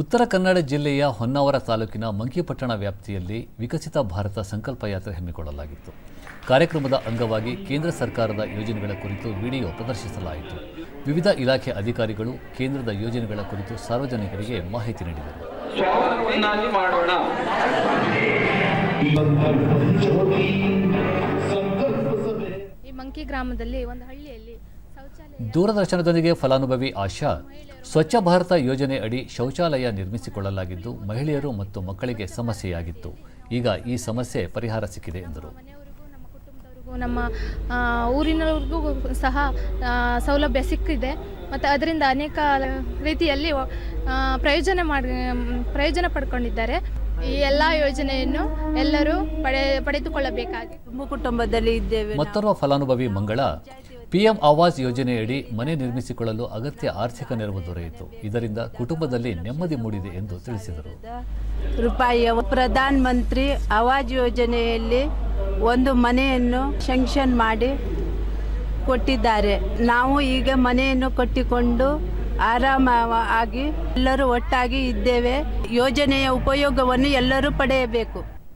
ಉತ್ತರ ಕನ್ನಡ ಜಿಲ್ಲೆಯ ಹೊನ್ನಾವರ ತಾಲೂಕಿನ ಮಂಕಿಪಟ್ಟಣ ವ್ಯಾಪ್ತಿಯಲ್ಲಿ ವಿಕಸಿತ ಭಾರತ ಸಂಕಲ್ಪ ಯಾತ್ರೆ ಹಮ್ಮಿಕೊಳ್ಳಲಾಗಿತ್ತು. ಕಾರ್ಯಕ್ರಮದ ಅಂಗವಾಗಿ ಕೇಂದ್ರ ಸರ್ಕಾರದ ಯೋಜನೆಗಳ ಕುರಿತು ವಿಡಿಯೋ ಪ್ರದರ್ಶಿಸಲಾಯಿತು. ವಿವಿಧ ಇಲಾಖೆ ಅಧಿಕಾರಿಗಳು ಕೇಂದ್ರದ ಯೋಜನೆಗಳ ಕುರಿತು ಸಾರ್ವಜನಿಕರಿಗೆ ಮಾಹಿತಿ ನೀಡಿದರು. ಈ ಮಂಕಿ ಗ್ರಾಮದಲ್ಲಿ ಒಂದು ಹಳ್ಳಿಯಲ್ಲಿ ದೂರದರ್ಶನದೊಂದಿಗೆ ಫಲಾನುಭವಿ ಆಶಾ ಸ್ವಚ್ಛ ಭಾರತ ಯೋಜನೆ ಅಡಿ ಶೌಚಾಲಯ ನಿರ್ಮಿಸಿಕೊಳ್ಳಲಾಗಿದ್ದು ಮಹಿಳೆಯರು ಮತ್ತು ಮಕ್ಕಳಿಗೆ ಸಮಸ್ಯೆಯಾಗಿತ್ತು. ಈಗ ಈ ಸಮಸ್ಯೆ ಪರಿಹಾರ ಸಿಕ್ಕಿದೆ ಎಂದರು. ನಮ್ಮ ಕುಟುಂಬದವ್ರಿಗೂ ನಮ್ಮ ಆ, ಊರಿನವ್ರಿಗೂ ಸಹ ಸೌಲಭ್ಯ ಸಿಕ್ಕಿದೆ. ಮತ್ತು ಅದರಿಂದ ಅನೇಕ ರೀತಿಯಲ್ಲಿ ಪ್ರಯೋಜನ ಮಾಡಿ ಪ್ರಯೋಜನ ಪಡ್ಕೊಂಡಿದ್ದಾರೆ. ಈ ಎಲ್ಲ ಯೋಜನೆಯನ್ನು ಎಲ್ಲರೂ ಪಡೆ ಪಡೆದುಕೊಳ್ಳಬೇಕಾಗಿ ತುಂಬ ಕುಟುಂಬದಲ್ಲಿ ಇದ್ದೇವೆ ಮತ್ತೋರ್ವ ಫಲಾನುಭವಿ ಮಂಗಳ ಪಿಎಂ ಆವಾಸ್ ಯೋಜನೆಯಡಿ ಮನೆ ನಿರ್ಮಿಸಿಕೊಳ್ಳಲು ಅಗತ್ಯ ಆರ್ಥಿಕ ನೆರವು ದೊರೆಯಿತು. ಇದರಿಂದ ಕುಟುಂಬದಲ್ಲಿ ನೆಮ್ಮದಿ ಮೂಡಿದೆ ಎಂದು ತಿಳಿಸಿದರು. ರೂಪಾಯಿಯ ಪ್ರಧಾನ ಮಂತ್ರಿ ಆವಾಜ್ ಯೋಜನೆಯಲ್ಲಿ ಒಂದು ಮನೆಯನ್ನು ಶಂಕ್ಷನ್ ಮಾಡಿ ಕೊಟ್ಟಿದ್ದಾರೆ. ನಾವು ಈಗ ಮನೆಯನ್ನು ಕಟ್ಟಿಕೊಂಡು ಆರಾಮ ಆಗಿ ಎಲ್ಲರೂ ಒಟ್ಟಾಗಿ ಇದ್ದೇವೆ. ಯೋಜನೆಯ ಉಪಯೋಗವನ್ನು ಎಲ್ಲರೂ ಪಡೆಯಬೇಕು.